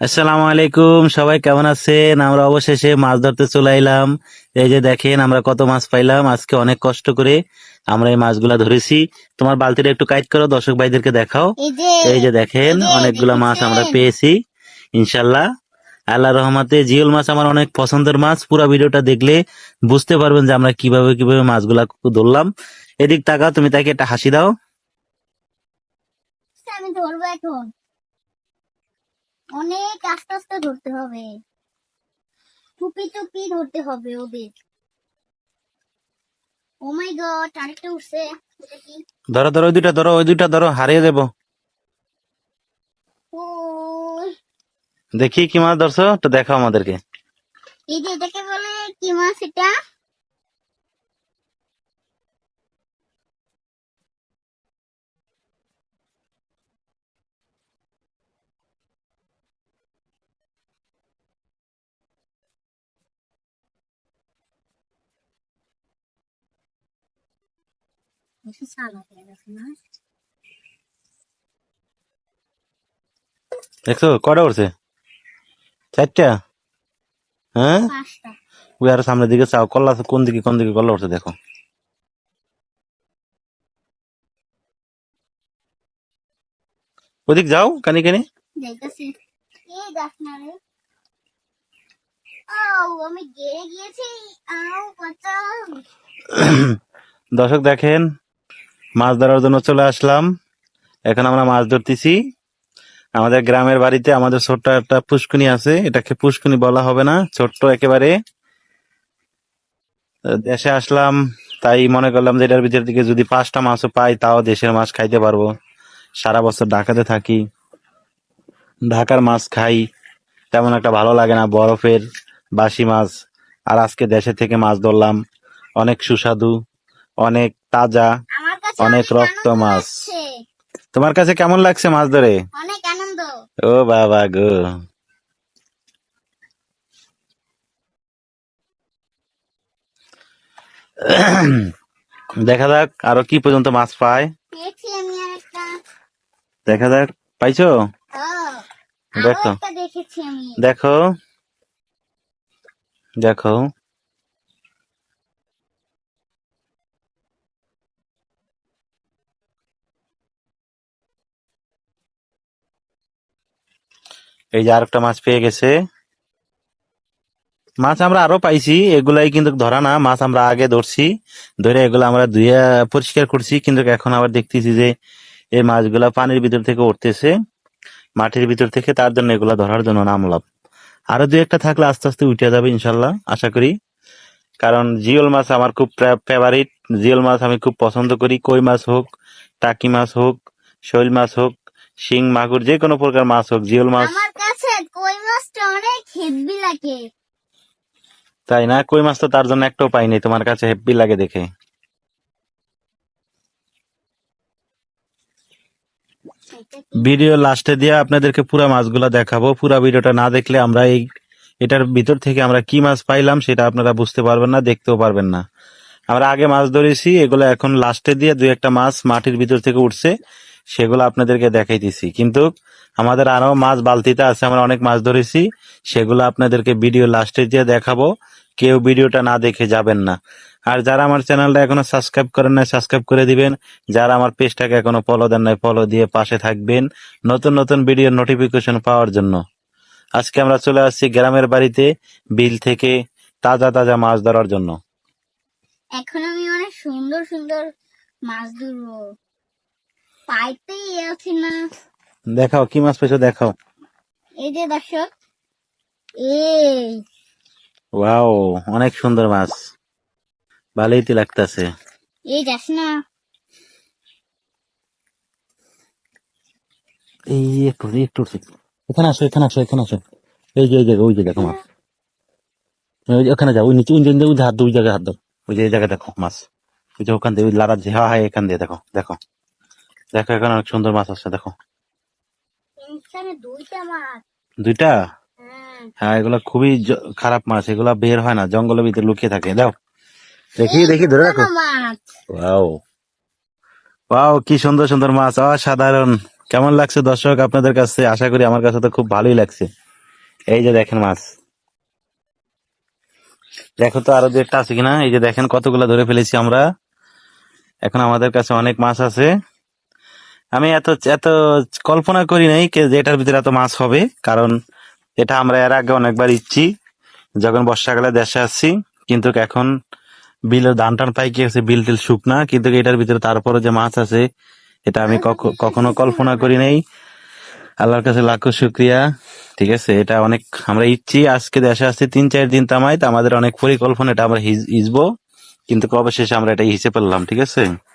আসসালামু আলাইকুম সবাই কেমন আছেন? আমরা অবশেষে মাছ ধরতে চলে এলাম। এই যে দেখেন আমরা কত মাছ পাইলাম। আজকে অনেক কষ্ট করে আমরা এই মাছগুলা ধরেছি। তোমার বালতিটা একটু কাইট করো দর্শক ভাইদেরকে দেখাও। এই যে দেখেন অনেকগুলা মাছ আমরা পেয়েছি ইনশাল্লাহ আল্লাহ রহমতে জিওল মাছ আমার অনেক পছন্দের মাছ। পুরো ভিডিওটা দেখলে বুঝতে পারবেন যে আমরা কীভাবে কীভাবে মাছগুলা ধরলাম। এদিক তাকাও তুমি তাকে একটা হাসি দাও। আমি ধরবো এখন। অনেক আস্তে আস্তে ধরতে হবে। টুপি টুপি ধরতে হবে ওদের। ও মাই গড আরেকটা উঠছে ধরো ধরো ওই দুইটা ধরো ওই দুইটা ধরো হারিয়ে দেবো দেখি কি মাছ ধরছো তো দেখাও আমাদেরকে। এই যে এটাকে বলে কি মাছ এটা? বেশি সাদা হয়ে গেছে না দেখছ কটা উঠছে চারটা? হ্যাঁ? ওই আরও সামনের দিকে চাও কল্লা কোন দিকে কোন দিকে কল্লা উঠছে দেখো। ওদিক যাও কানি কানি। দর্শক দেখেন মাছ ধরার জন্য চলে আসলাম। এখন আমরা মাছ ধরতেছি। আমাদের গ্রামের বাড়িতে আমাদের ছোট্ট একটা পুষ্কুনি আছে। এটাকে পুষ্কুনি বলা হবে না, ছোট্ট একেবারে। দেশে আসলাম, তাই মনে করলাম যে এটার ভিতর থেকে যদি পাঁচটা মাছও পাই, তাও দেশের মাছ খাইতে পারব। সারা বছর ঢাকাতে থাকি। ঢাকার মাছ খাই। তেমন একটা ভালো লাগে না, বরফের বাসি মাছ। আর আজকে দেশে থেকে মাছ ধরলাম। অনেক সুস্বাদু, অনেক তাজা। অনেক রক্ত মাছ। তোমার কাছে কেমন লাগছে মাছ ধরে? অনেক আনন্দ। ও বাবা গো। দেখা যাক আরও কি পর্যন্ত মাছ পায়। দেখা যাক পাইছো? দেখো। দেখো। দেখো। এই যে আরেকটা মাছ পেয়ে গেছে। মাছ আমরা আরও পাইছি, এগুলাই কিন্তু ধরা না, মাছ আমরা আগে ধরছি। ধরে এগুলো আমরা ধুয়ে পরিষ্কার করছি, কিন্তু এখন আবার দেখতেছি যে এই মাছগুলা পানির ভিতর থেকে উঠতেছে। মাটির ভিতর থেকে তার জন্য এগুলা ধরার জন্য নামলাম আরও দু একটা থাকলে আস্তে আস্তে উঠে যাবে ইনশাল্লাহ, আশা করি। কারণ জিওল মাছ আমার খুব ফেভারিট জিওল মাছ আমি খুব পছন্দ করি। কই মাছ হোক, টাকি মাছ হোক, শৈল মাছ হোক, শিং, মাগুর, যে কোনো প্রকার মাছ হোক, জিওল মাছ। কই মাছটা অনেক হেভি লাগে। তাই না? কই মাছ তো তার জন্য একটাও পাইনি তোমার কাছে হেব্বি লাগে দেখে। ভিডিও লাস্টে দিয়ে আপনাদেরকে পুরা মাছগুলা দেখাবো। পুরা ভিডিওটা না দেখলে আমরা এই এটার ভিতর থেকে আমরা কি মাছ পাইলাম সেটা আপনারা বুঝতে পারবেন না, দেখতেও পারবেন না। আমরা আগে মাছ ধরেছি, এগুলো এখন লাস্টে দিয়ে দুই একটা মাছ মাটির ভিতর থেকে উঠছে। সেগুলো আপনাদেরকে দেখাইতেছি কিন্তু আমাদের আরও মাছ বালতিতে আছে, আমরা অনেক মাছ ধরেছি, সেগুলো আপনাদেরকে ভিডিও লাস্টে দিয়ে দেখাবো। কেউ ভিডিওটা না দেখে যাবেন না। আর যারা আমার চ্যানেলটা এখনও সাবস্ক্রাইব করেন নাই, সাবস্ক্রাইব করে দিবেন। যারা আমার পেজটাকে এখনও ফলো দেন নাই ফলো দিয়ে পাশে থাকবেন নতুন নতুন ভিডিওর নোটিফিকেশন পাওয়ার জন্য। আজকে আমরা চলে আসছি গ্রামের বাড়িতে বিল থেকে তাজা তাজা মাছ ধরার জন্য। এখন আমি অনেক সুন্দর সুন্দর মাছ ধরবো। পাইতেই আছি না। দেখাও কি মাছ পেয়েছ দেখাও। এই যে দর্শক এই। ওয়াও অনেক সুন্দর মাছ। ভালোই তো লাগতেছে। এই যাস না। এই একটু একটু এখানে আসো এখানে আসো এখানে আসো। এই যে এই জায়গা ওই যে দেখো মাছ ওই ওখানে যাও ওই নিচে ওই যে ওই হাত দাও, ওই জায়গায় হাত দাও ওই যে এই জায়গায় দেখো মাছ। ওই যে ওখান দিয়ে ওই লাড়া যে হ্যাঁ হ্যাঁ এখান দিয়ে দেখো দেখো। দেখো এখানে অনেক সুন্দর মাছ আছে দেখো। দুইটা হ্যাঁ। হ্যাঁ এগুলা খুবই খারাপ মাছ এগুলা বের হয় না জঙ্গলের ভিতরে লুকিয়ে থাকে দাও। দেখি দেখি ধরে রাখো। মাছ। ওয়াও। ওয়াও কি সুন্দর সুন্দর মাছ অসাধারণ। কেমন লাগছে দর্শক আপনাদের কাছে? আশা করি আমার কাছে তো খুব ভালোই লাগছে। এই যে দেখেন মাছ। দেখো তো আরও দু একটা আছে কিনা? এই যে দেখেন কতগুলো ধরে ফেলেছি আমরা। এখন আমাদের কাছে অনেক মাছ আছে। আমি এত এত কল্পনা করি নাই যে এটার ভিতরে এত মাছ হবে, কারণ এটা আমরা এর আগে অনেকবার ইচ্ছি, যখন বর্ষাকালে দেশে আসছি কিন্তু এখন বিলে ধান টান পাইকে আছে বিল টিল শুকনা কিন্তু এটার ভিতরে তারপরে যে মাছ আছে, এটা আমি কখ- কখনো কল্পনা করি নাই। আল্লাহর কাছে লাখো শুক্রিয়া, ঠিক আছে, এটা অনেক আমরা ইচ্ছি, আজকে দেশে আসছি তিন চার দিন তামাই তো আমাদের অনেক পরিকল্পনা, এটা আমরা হিজ- হিজবো, কিন্তু অবশেষে আমরা এটা হিসেবে পেলাম ঠিক আছে?